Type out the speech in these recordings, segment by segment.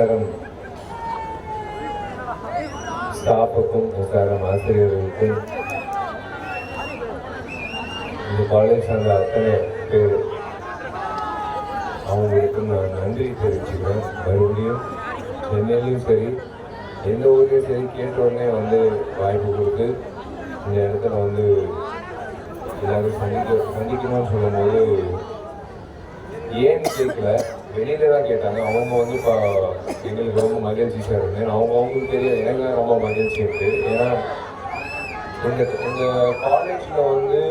SRM ஸ்டாஃபுக்கும் பிரசாரம் ஆசிரியர்களுக்கும் இந்த காலேஜ் சார்ந்த அத்தனை பேர் அவங்களுக்கு நான் நன்றி தெரிவிச்சுக்கிறேன் மறுபடியும் சென்னையிலையும் சரி எந்த ஊர்லேயும் சரி கேட்ட உடனே வந்து வாய்ப்பு கொடுத்து இந்த இடத்துல வந்து எல்லாரும் சந்திக்க சந்திக்கணும்னு சொல்லும்போது ஏன்னு கேட்கல வெளியில தான் கேட்டாங்க. அவங்க வந்து இப்போ எங்களுக்கு ரொம்ப மகிழ்ச்சி சார் இருந்தேன் அவங்க அவங்களுக்கு தெரியும். எனக்கு ரொம்ப மகிழ்ச்சி இருக்கு. ஏன்னா இந்த இந்த காலேஜில் வந்து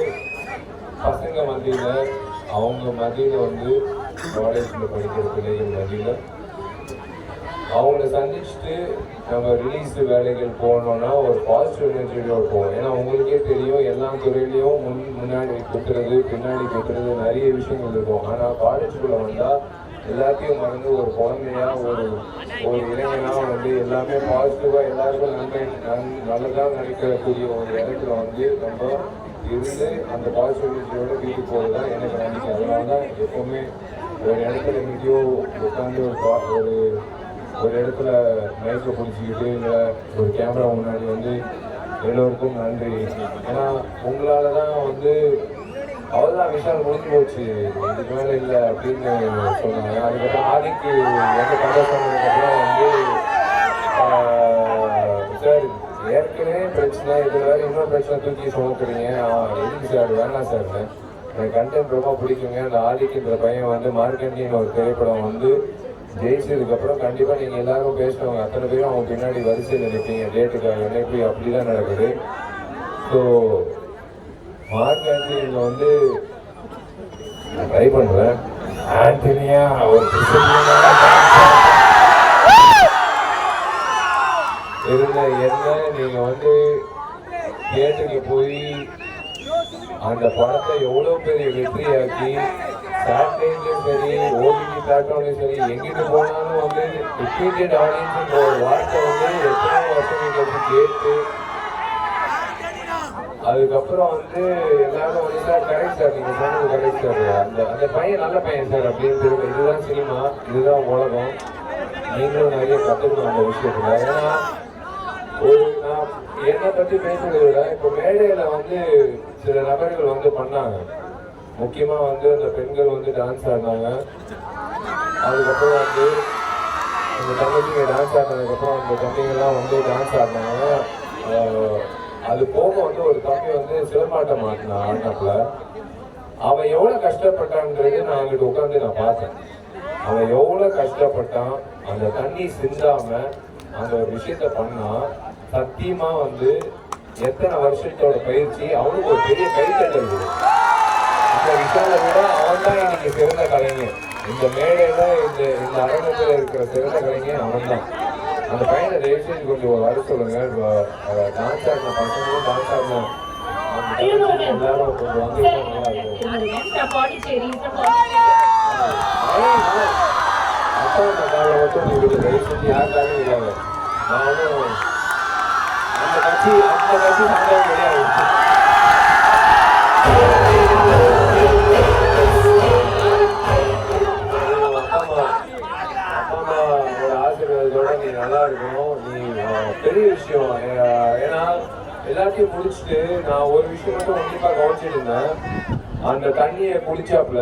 பசங்க மத்தியில் அவங்க மத்தியில் வந்து காலேஜில் படிக்கிற பிள்ளைகள் மத்தியில். அவங்கள சந்திச்சுட்டு நம்ம ரிலீஸ் வேலைகள் போனோம்னா ஒரு பாசிட்டிவ் எனர்ஜியோட போவோம் ஏன்னா உங்களுக்கே தெரியும் எல்லா துறையிலையும் முன் முன்னாடி குத்துறது பின்னாடி குத்துறது நிறைய விஷயங்கள் இருக்கும். ஆனால் காலேஜுக்குள்ளே வந்தால் எல்லாத்தையும் மறந்து ஒரு குழந்தையா ஒரு ஒரு இளைஞனா வந்து எல்லாமே பாசிட்டிவாக எல்லாருக்கும் நன்மை நன் நல்லதாக நினைக்கக்கூடிய ஒரு இடத்துல வந்து நம்ம இருந்து அந்த பாசிட்டிவிட்டியோட வீட்டுக்கு போகிறது தான் எனக்கு நம்பிக்கை அதனால தான் எப்போவுமே ஒரு இடத்துல எங்கேயோ உட்காந்து ஒரு பா- ஒரு ஒரு இடத்துல மைக்கை பிடிச்சிக்கிட்டு இல்லை ஒரு கேமரா முன்னாடி வந்து எல்லோருக்கும் நன்றி. ஏன்னா உங்களால தான் வந்து அவ்வளோதான் விஷயம் முடிஞ்சு போச்சு. இதுக்கு மேலே இல்லை அப்படின்னு சொன்னாங்க. அதுக்கப்புறம் ஆதிக்கு எந்த கதை வந்து சார் ஏற்கனவே பிரச்சனை இதில் வேறு இன்னொரு பிரச்சனை தூக்கி சுமக்குறீங்க. எதுக்கு சார்? வேணாம் சார். எனக்கு கண்டென்ட் ரொம்ப பிடிக்குங்க. அந்த ஆதிக்குன்ற பையன் வந்து மார்க்கண்டின்னு ஒரு திரைப்படம் வந்து ஜெயிச்சதுக்கப்புறம் கண்டிப்பாக நீங்கள் எல்லாரும் பேசுகிறவங்க அத்தனை பேரும் அவங்க பின்னாடி வரிசையில் நிற்பீங்க டேட்டுக்காக எப்படி அப்படி தான் நடக்குது. ஸோ மார்க் ஆண்டனியில் வந்து ட்ரை பண்ணுறேன் ஆண்டனியா ஒரு இருந்த என்ன நீங்கள் வந்து தியேட்டருக்கு போய் அந்த படத்தை எவ்வளோ பெரிய வெற்றியாக்கி சாட்டலைட்லையும் சரி ஓடிடி பிளாட்ஃபார்ம்லையும் சரி எங்கிட்டு போனாலும் வந்து ரிப்பீட்டட் ஆடியன்ஸ் ஒரு வார்த்தை வந்து எத்தனை வருஷம் கழிச்சு கேட்டு அதுக்கப்புறம் வந்து எல்லாரும் வந்து சார் கரெக்ட் சார் நீங்க சொன்னது கரெக்ட் சார். அந்த அந்த பையன் நல்ல பையன் சார் அப்படின்னு சொல்லி இதுதான் சினிமா இதுதான் உலகம். நீங்களும் நிறைய கற்றுக்கணும் அந்த விஷயத்துல. ஏன்னா ஒரு நான் என்னை பத்தி பேசுறதை விட இப்போ மேடையில வந்து சில நபர்கள் வந்து பண்ணாங்க. முக்கியமா வந்து அந்த பெண்கள் வந்து டான்ஸ் ஆடினாங்க. அதுக்கப்புறம் வந்து அந்த தங்கச்சிங்க டான்ஸ் ஆடினதுக்கப்புறம் அந்த தம்பிங்கெல்லாம் வந்து டான்ஸ் ஆடினாங்க. அது போக வந்து ஒரு தம்பி வந்து சிலம்பாட்டம் ஆடினான் ஆட்டத்துல அவன் எவ்வளவு கஷ்டப்பட்டான்றது நான் அங்கிட்டு உட்காந்து நான் பார்த்தேன். அவன் எவ்வளவு கஷ்டப்பட்டான் அந்த தண்ணி சிந்தாம அந்த ஒரு விஷயத்த பண்ணா சத்தியமா வந்து எத்தனை வருஷத்தோட பயிற்சி அவனுக்கு ஒரு பெரிய கைத்தட்டல் இந்த விஷயத்தை கூட அவன் தான் இன்னைக்கு சிறந்த கலைஞர் இந்த மேடையில இந்த இந்த அரங்கத்துல இருக்கிற சிறந்த கலைஞர் அவன் தான். அந்த பையனை தயவு செஞ்சு கொஞ்சம் வர சொல்லுங்க. டான்ஸ் ஆடின பசங்களும் டான்ஸ் ஆடின எல்லாரும் கொஞ்சம் வந்து நல்லா இருக்கும். காலை மட்டும் தயவு செஞ்சு அந்த கட்சி அந்த கட்சி சண்டை கிடையாது. எல்லாத்தையும் முடிச்சுட்டு நான் ஒரு விஷயம் மட்டும் உன்னிப்பா கவனிச்சிட்டு இருந்தேன். அந்த தண்ணியை குளிச்சாப்புல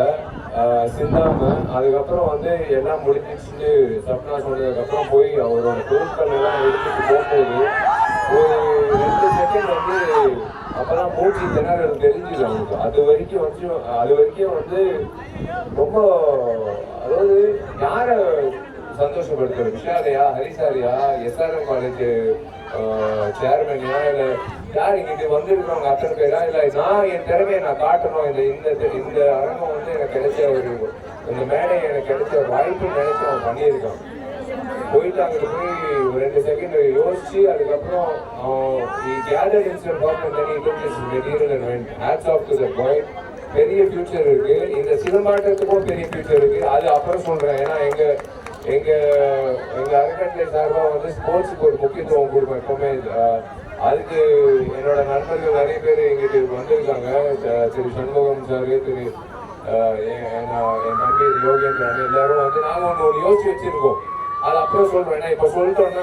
சிந்தாம அதுக்கப்புறம் வந்து எல்லாம் முடிஞ்சிச்சுட்டு சப்னா சொன்னதுக்கப்புறம் போய் அவரோட பொருட்கள் எல்லாம் எடுத்துட்டு போகும்போது ஒரு ரெண்டு செகண்ட் வந்து அப்பதான் மூச்சு திணறல் தெரிஞ்சுது அவங்களுக்கு அது வரைக்கும் வந்து அது வரைக்கும் வந்து ரொம்ப அதாவது யாரை சந்தோஷப்படுத்துற விஷாலையா ஹரிசாரியா எஸ்ஆர்எம் காலேஜ் சேர்மேனியா இல்ல யார் இங்கிட்டு வந்திருக்கிறவங்க அத்தனை பேரா இல்ல நான் என் திறமையை நான் காட்டணும் இந்த இந்த இந்த அரங்கம் வந்து எனக்கு கிடைச்ச ஒரு இந்த மேடை எனக்கு கிடைச்ச ஒரு வாய்ப்பு நினைச்சு அவன் பண்ணியிருக்கான் போயிட்டு அங்கிட்டு போய் ஒரு ரெண்டு செகண்ட் யோசிச்சு அதுக்கப்புறம் கேதர் இன்ஸ்டன்ட் கவர்மெண்ட் தனி material and went hats off to the boy பெரிய ஃபியூச்சர் இருக்கு இந்த சினிமாட்டத்துக்கும் பெரிய ஃபியூச்சர் இருக்கு அது அப்புறம் சொல்றேன். ஏன்னா எங்க எங்கள் எங்கள் அறக்கட்டளை சார்பாக வந்து ஸ்போர்ட்ஸுக்கு ஒரு முக்கியத்துவம் கொடுப்போம் எப்பவுமே. அதுக்கு என்னோட நண்பர்கள் நிறைய பேர் எங்கிட்ட வந்திருக்காங்க. திரு சண்முகம் சார் திரு என் என் தம்பி யோகேந்திரன் எல்லாரும் வந்து நாங்கள் ஒன்று ஒரு யோசிச்சு வச்சிருக்கோம். அது அப்புறம் சொல்கிறேன் இப்போ இப்ப சொல்லிட்டோம்னா